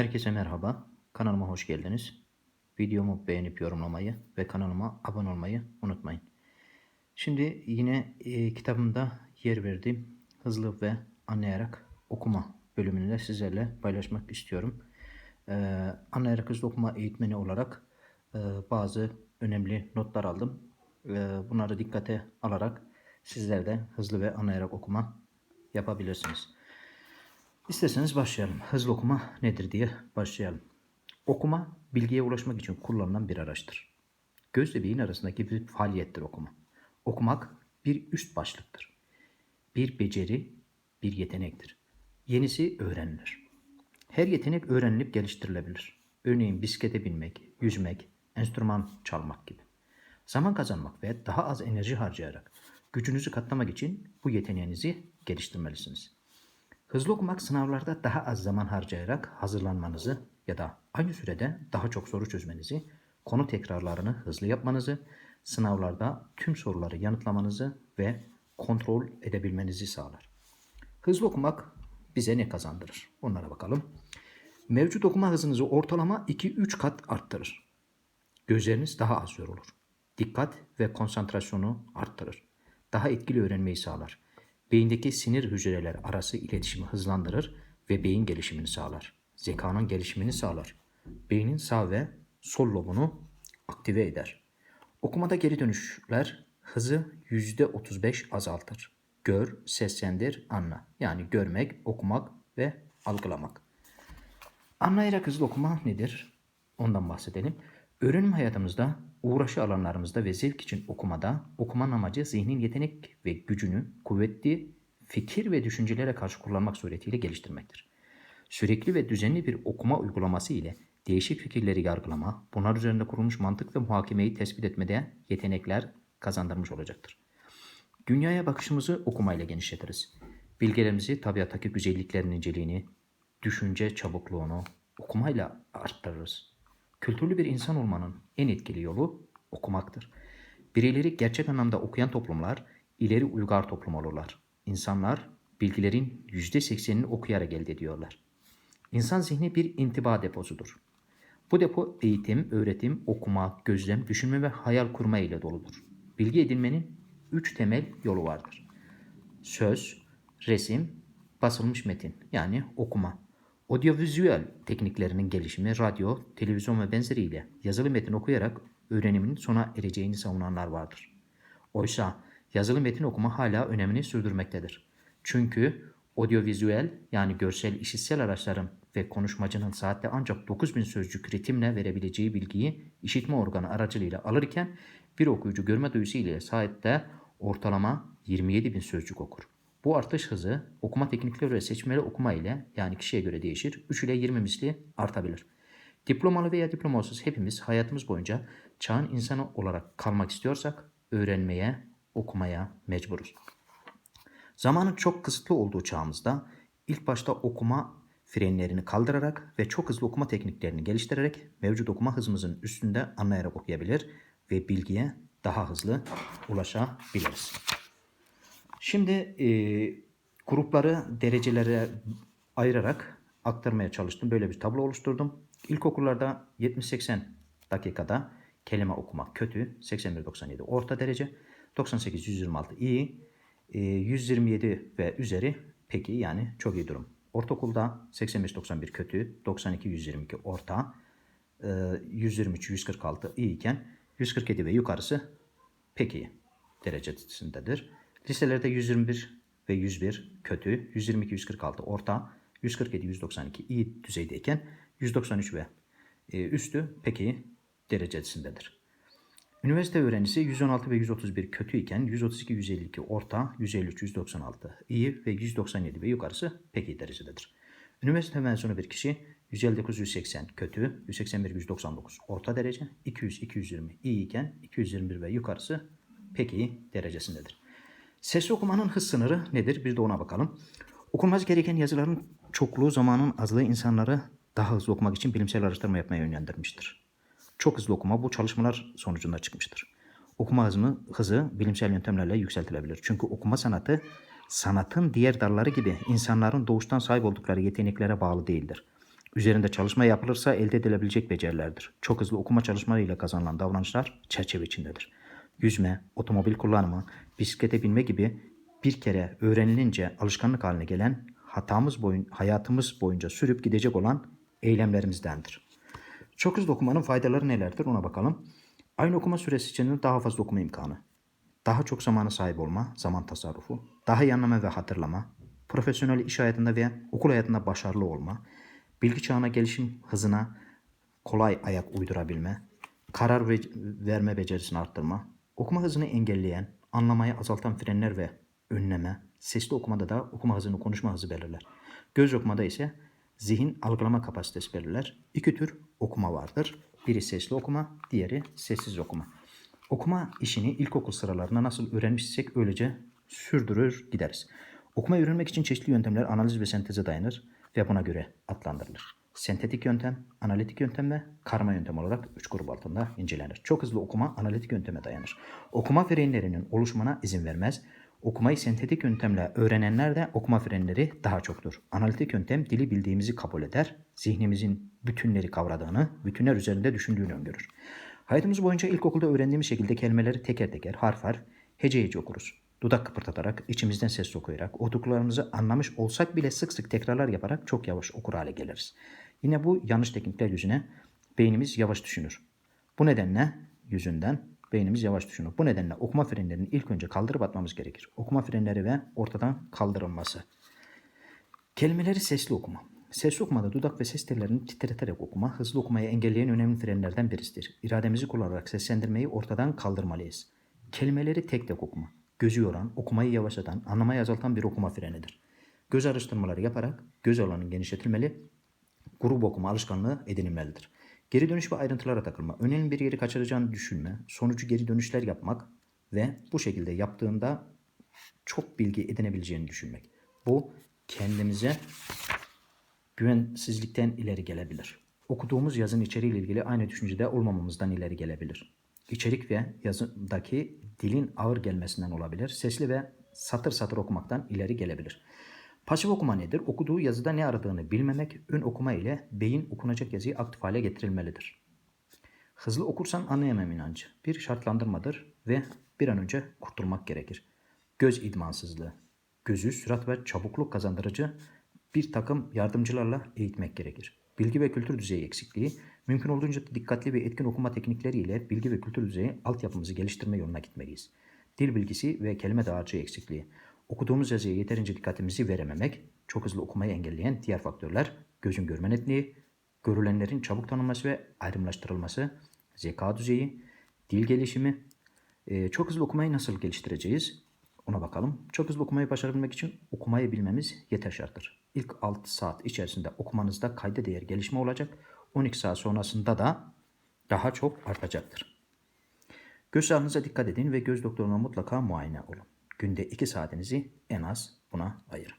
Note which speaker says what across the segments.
Speaker 1: Herkese merhaba. Kanalıma hoş geldiniz. Videomu beğenip yorumlamayı ve kanalıma abone olmayı unutmayın. Şimdi yine e, kitabımda yer verdiğim hızlı ve anlayarak okuma bölümünü de sizlerle paylaşmak istiyorum. E, anlayarak hızlı okuma eğitmeni olarak e, bazı önemli notlar aldım. E, bunları dikkate alarak sizler de hızlı ve anlayarak okuma yapabilirsiniz. İsterseniz başlayalım. Hızlı okuma nedir diye başlayalım. Okuma bilgiye ulaşmak için kullanılan bir araçtır. Gözle beyin arasındaki bir faaliyettir okuma. Okumak bir üst başlıktır. Bir beceri, bir yetenektir. Yenisi öğrenilir. Her yetenek öğrenilip geliştirilebilir. Örneğin bisiklete binmek, yüzmek, enstrüman çalmak gibi. Zaman kazanmak ve daha az enerji harcayarak gücünüzü katlamak için bu yeteneğinizi geliştirmelisiniz. Hızlı okumak sınavlarda daha az zaman harcayarak hazırlanmanızı ya da aynı sürede daha çok soru çözmenizi, konu tekrarlarını hızlı yapmanızı, sınavlarda tüm soruları yanıtlamanızı ve kontrol edebilmenizi sağlar. Hızlı okumak bize ne kazandırır? Onlara bakalım. Mevcut okuma hızınızı ortalama 2-3 kat arttırır. Gözleriniz daha az yorulur. Dikkat ve konsantrasyonu arttırır. Daha etkili öğrenmeyi sağlar. Beyindeki sinir hücreler arası iletişimi hızlandırır ve beyin gelişimini sağlar. Zekanın gelişimini sağlar. Beynin sağ ve sol lobunu aktive eder. Okumada geri dönüşler hızı %35 azaltır. Gör, seslendir, anla. Yani görmek, okumak ve algılamak. Anlayarak hızlı okuma nedir? Ondan bahsedelim. Öğrenim hayatımızda, uğraşı alanlarımızda ve zevk için okumada, okumanın amacı zihnin yetenek ve gücünü kuvvetli fikir ve düşüncelere karşı kullanmak suretiyle geliştirmektir. Sürekli ve düzenli bir okuma uygulaması ile değişik fikirleri yargılama, bunlar üzerinde kurulmuş mantık ve muhakemeyi tespit etmede yetenekler kazandırmış olacaktır. Dünyaya bakışımızı okumayla genişletiriz. Bilgelerimizi tabiattaki güzelliklerin niceliğini, düşünce çabukluğunu okumayla arttırırız. Kültürlü bir insan olmanın en etkili yolu okumaktır. Bireyleri gerçek anlamda okuyan toplumlar ileri uygar toplum olurlar. İnsanlar bilgilerin %80'ini okuyarak elde ediyorlar. İnsan zihni bir intiba deposudur. Bu depo eğitim, öğretim, okuma, gözlem, düşünme ve hayal kurma ile doludur. Bilgi edinmenin üç temel yolu vardır. Söz, resim, basılmış metin yani okuma. Audiovizüel tekniklerinin gelişimi, radyo, televizyon ve benzeriyle yazılı metin okuyarak öğrenimin sona ereceğini savunanlar vardır. Oysa yazılı metin okuma hala önemini sürdürmektedir. Çünkü audiovizüel yani görsel işitsel araçların ve konuşmacının saatte ancak 9000 sözcük ritimle verebileceği bilgiyi işitme organı aracılığıyla alırken bir okuyucu görme duyusu ile saatte ortalama 27 bin sözcük okur. Bu artış hızı okuma teknikleri ve seçmeli okuma ile yani kişiye göre değişir 3 ile 20 misli artabilir. Diplomalı veya diplomasız hepimiz hayatımız boyunca çağın insanı olarak kalmak istiyorsak öğrenmeye, okumaya mecburuz. Zamanın çok kısıtlı olduğu çağımızda ilk başta okuma frenlerini kaldırarak ve çok hızlı okuma tekniklerini geliştirerek mevcut okuma hızımızın üstünde anlayarak okuyabilir ve bilgiye daha hızlı ulaşabiliriz. Şimdi e, grupları derecelere ayırarak aktarmaya çalıştım. Böyle bir tablo oluşturdum. İlkokullarda 70-80 dakikada kelime okumak kötü, 81-97 orta derece, 98-126 iyi, e, 127 ve üzeri peki yani çok iyi durum. Ortaokulda 85-91 kötü, 92-122 orta, e, 123-146 iyi iken 147 ve yukarısı pek iyi derecesindedir. Liselerde 121 ve 101 kötü, 122-146 orta, 147-192 iyi düzeydeyken 193 ve e, üstü pek iyi derecesindedir. Üniversite öğrencisi 116 ve 131 kötü iken 132-152 orta, 153-196 iyi ve 197 ve yukarısı pek iyi derecededir. Üniversite mezunu bir kişi 159-180 kötü, 181-199 orta derece, 200-220 iyi iken 221 ve yukarısı pek iyi derecesindedir. Sesli okumanın hız sınırı nedir? Bir de ona bakalım. Okunması gereken yazıların çokluğu zamanın azlığı insanları daha hızlı okumak için bilimsel araştırma yapmaya yönlendirmiştir. Çok hızlı okuma bu çalışmalar sonucunda çıkmıştır. Okuma hızı, hızı bilimsel yöntemlerle yükseltilebilir. Çünkü okuma sanatı sanatın diğer dalları gibi insanların doğuştan sahip oldukları yeteneklere bağlı değildir. üzerinde çalışma yapılırsa elde edilebilecek becerilerdir. Çok hızlı okuma çalışmalarıyla kazanılan davranışlar çerçeve içindedir. Yüzme, otomobil kullanımı, bisiklete binme gibi bir kere öğrenilince alışkanlık haline gelen hatamız boyun, hayatımız boyunca sürüp gidecek olan eylemlerimizdendir. Çok hızlı okumanın faydaları nelerdir ona bakalım. Aynı okuma süresi içinde daha fazla okuma imkanı, daha çok zamana sahip olma, zaman tasarrufu, daha iyi anlama ve hatırlama, profesyonel iş hayatında ve okul hayatında başarılı olma, bilgi çağına gelişim hızına kolay ayak uydurabilme, karar ve- verme becerisini arttırma, okuma hızını engelleyen, anlamayı azaltan frenler ve önleme, sesli okumada da okuma hızını konuşma hızı belirler. Göz okumada ise zihin algılama kapasitesi belirler. İki tür okuma vardır. Biri sesli okuma, diğeri sessiz okuma. Okuma işini ilkokul sıralarında nasıl öğrenmişsek öylece sürdürür gideriz. Okuma öğrenmek için çeşitli yöntemler analiz ve senteze dayanır ve buna göre adlandırılır. Sentetik yöntem, analitik yöntem ve karma yöntem olarak üç grup altında incelenir. Çok hızlı okuma analitik yönteme dayanır. Okuma frenlerinin oluşumuna izin vermez. Okumayı sentetik yöntemle öğrenenler de okuma frenleri daha çoktur. Analitik yöntem dili bildiğimizi kabul eder, zihnimizin bütünleri kavradığını, bütünler üzerinde düşündüğünü öngörür. Hayatımız boyunca ilkokulda öğrendiğimiz şekilde kelimeleri teker teker, harf harf, hece hece okuruz. Dudak kıpırdatarak, içimizden ses okuyarak, okuduklarımızı anlamış olsak bile sık sık tekrarlar yaparak çok yavaş okur hale geliriz. Yine bu yanlış teknikler yüzüne beynimiz yavaş düşünür. Bu nedenle yüzünden beynimiz yavaş düşünür. Bu nedenle okuma frenlerini ilk önce kaldırıp atmamız gerekir. Okuma frenleri ve ortadan kaldırılması. Kelimeleri sesli okuma. Sesli okumada dudak ve ses tellerini titreterek okuma, hızlı okumayı engelleyen önemli frenlerden birisidir. İrademizi kullanarak seslendirmeyi ortadan kaldırmalıyız. Kelimeleri tek tek okuma. Gözü yoran, okumayı yavaşlatan, anlamayı azaltan bir okuma frenidir. Göz araştırmaları yaparak göz alanı genişletilmeli, grup okuma alışkanlığı edinilmelidir. Geri dönüş ve ayrıntılara takılma. Önemli bir yeri kaçıracağını düşünme, sonucu geri dönüşler yapmak ve bu şekilde yaptığında çok bilgi edinebileceğini düşünmek. Bu kendimize güvensizlikten ileri gelebilir. Okuduğumuz yazın içeriğiyle ilgili aynı düşüncede olmamamızdan ileri gelebilir. İçerik ve yazıdaki dilin ağır gelmesinden olabilir. Sesli ve satır satır okumaktan ileri gelebilir. Pasif okuma nedir? Okuduğu yazıda ne aradığını bilmemek, ön okuma ile beyin okunacak yazıyı aktif hale getirilmelidir. Hızlı okursan anlayamam inancı. Bir şartlandırmadır ve bir an önce kurtulmak gerekir. Göz idmansızlığı. Gözü sürat ve çabukluk kazandırıcı bir takım yardımcılarla eğitmek gerekir. Bilgi ve kültür düzeyi eksikliği, mümkün olduğunca dikkatli ve etkin okuma teknikleriyle bilgi ve kültür düzeyi altyapımızı geliştirme yoluna gitmeliyiz. Dil bilgisi ve kelime dağarcığı eksikliği. Okuduğumuz yazıya yeterince dikkatimizi verememek, çok hızlı okumayı engelleyen diğer faktörler, gözün görme netliği, görülenlerin çabuk tanınması ve ayrımlaştırılması, zeka düzeyi, dil gelişimi, Ee, çok hızlı okumayı nasıl geliştireceğiz? Ona bakalım. Çok hızlı okumayı başarabilmek için okumayı bilmemiz yeter şarttır. İlk 6 saat içerisinde okumanızda kayda değer gelişme olacak. 12 saat sonrasında da daha çok artacaktır. Göz sağlığınıza dikkat edin ve göz doktoruna mutlaka muayene olun. Günde 2 saatinizi en az buna ayırın.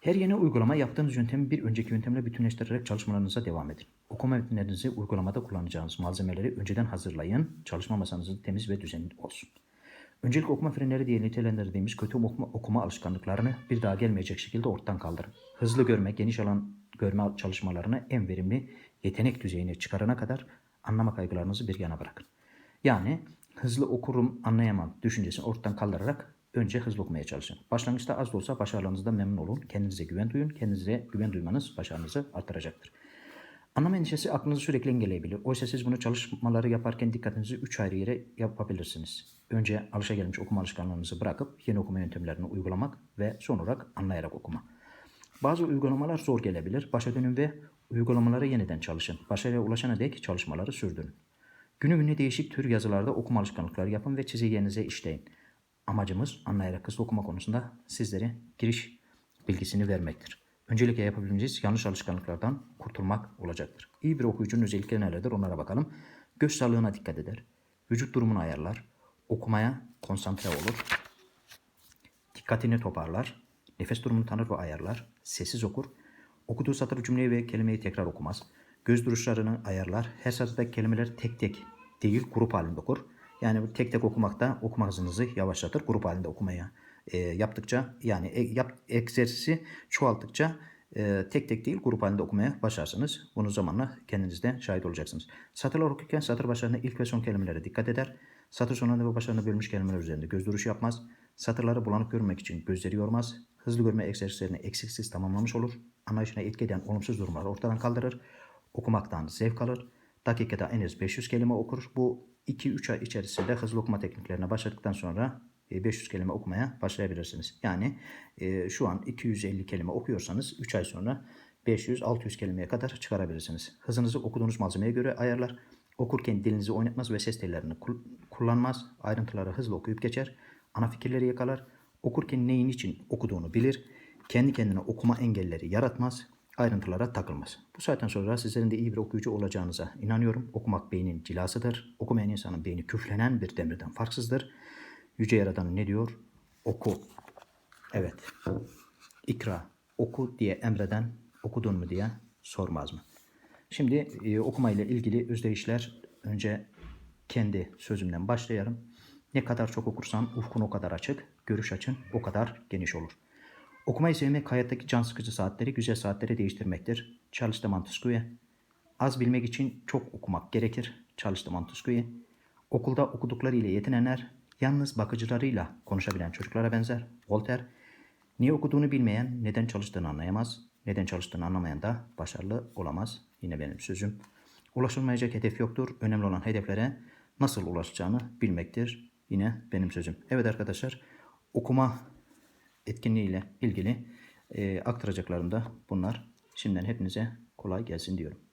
Speaker 1: Her yeni uygulama yaptığınız yöntemi bir önceki yöntemle bütünleştirerek çalışmalarınıza devam edin. Okuma metinlerinizi uygulamada kullanacağınız malzemeleri önceden hazırlayın. Çalışma masanız temiz ve düzenli olsun. Öncelik okuma frenleri diye nitelendirdiğimiz kötü okuma, okuma alışkanlıklarını bir daha gelmeyecek şekilde ortadan kaldırın. Hızlı görme, geniş alan görme çalışmalarını en verimli yetenek düzeyine çıkarana kadar anlama kaygılarınızı bir yana bırakın. Yani hızlı okurum anlayamam düşüncesini ortadan kaldırarak önce hızlı okumaya çalışın. Başlangıçta az da olsa başarılarınızdan memnun olun. Kendinize güven duyun. Kendinize güven duymanız başarınızı artıracaktır. Anlama endişesi aklınızı sürekli engelleyebilir. Oysa siz bunu çalışmaları yaparken dikkatinizi 3 ayrı yere yapabilirsiniz. Önce alışagelmiş okuma alışkanlığınızı bırakıp yeni okuma yöntemlerini uygulamak ve son olarak anlayarak okuma. Bazı uygulamalar zor gelebilir. Başa dönün ve uygulamaları yeniden çalışın. Başarıya ulaşana dek çalışmaları sürdürün. Günü gününe değişik tür yazılarda okuma alışkanlıkları yapın ve çizelgenize işleyin. Amacımız anlayarak hızlı okuma konusunda sizlere giriş bilgisini vermektir. Öncelikle yapabileceğiniz yanlış alışkanlıklardan kurtulmak olacaktır. İyi bir okuyucunun özellikleri nelerdir onlara bakalım. Göz sağlığına dikkat eder. Vücut durumunu ayarlar. Okumaya konsantre olur. Dikkatini toparlar. Nefes durumunu tanır ve ayarlar. Sessiz okur. Okuduğu satır cümleyi ve kelimeyi tekrar okumaz. Göz duruşlarını ayarlar. Her satırdaki kelimeler tek tek değil grup halinde okur. Yani tek tek okumakta okuma hızınızı yavaşlatır. Grup halinde okumaya e, yaptıkça yani e, yap, egzersizi çoğalttıkça e, tek tek değil grup halinde okumaya başlarsınız. Bunu zamanla kendiniz de şahit olacaksınız. Satırlar okurken satır başlarında ilk ve son kelimelere dikkat eder. Satır sonlarında ve başlarında bölmüş kelimeler üzerinde göz duruşu yapmaz. Satırları bulanık görmek için gözleri yormaz. Hızlı görme egzersizlerini eksiksiz tamamlamış olur. Anlayışına etki eden olumsuz durumları ortadan kaldırır. Okumaktan zevk alır. Dakikada en az 500 kelime okur. Bu 2-3 ay içerisinde hızlı okuma tekniklerine başladıktan sonra e, 500 kelime okumaya başlayabilirsiniz. Yani e, şu an 250 kelime okuyorsanız 3 ay sonra 500-600 kelimeye kadar çıkarabilirsiniz. Hızınızı okuduğunuz malzemeye göre ayarlar. Okurken dilinizi oynatmaz ve ses tellerini kul- kullanmaz. Ayrıntıları hızlı okuyup geçer. Ana fikirleri yakalar. Okurken neyin için okuduğunu bilir. Kendi kendine okuma engelleri yaratmaz. Ayrıntılara takılmaz. Bu saatten sonra sizlerin de iyi bir okuyucu olacağınıza inanıyorum. Okumak beynin cilasıdır. Okumayan insanın beyni küflenen bir demirden farksızdır. Yüce Yaradan ne diyor? Oku. Evet. İkra. Oku diye emreden okudun mu diye sormaz mı? Şimdi e, okumayla ilgili özdeyişler önce kendi sözümden başlayalım. Ne kadar çok okursan ufkun o kadar açık, görüş açın o kadar geniş olur. Okumayı sevmek hayattaki can sıkıcı saatleri güzel saatlere değiştirmektir. Charles de Montesquieu. Az bilmek için çok okumak gerekir. Charles de Montesquieu. Okulda okudukları ile yetinenler yalnız bakıcılarıyla konuşabilen çocuklara benzer. Voltaire. Niye okuduğunu bilmeyen neden çalıştığını anlayamaz. Neden çalıştığını anlamayan da başarılı olamaz. Yine benim sözüm. Ulaşılmayacak hedef yoktur. Önemli olan hedeflere nasıl ulaşacağını bilmektir. Yine benim sözüm. Evet arkadaşlar okuma etkinliğiyle ilgili e, aktaracaklarım da bunlar. Şimdiden hepinize kolay gelsin diyorum.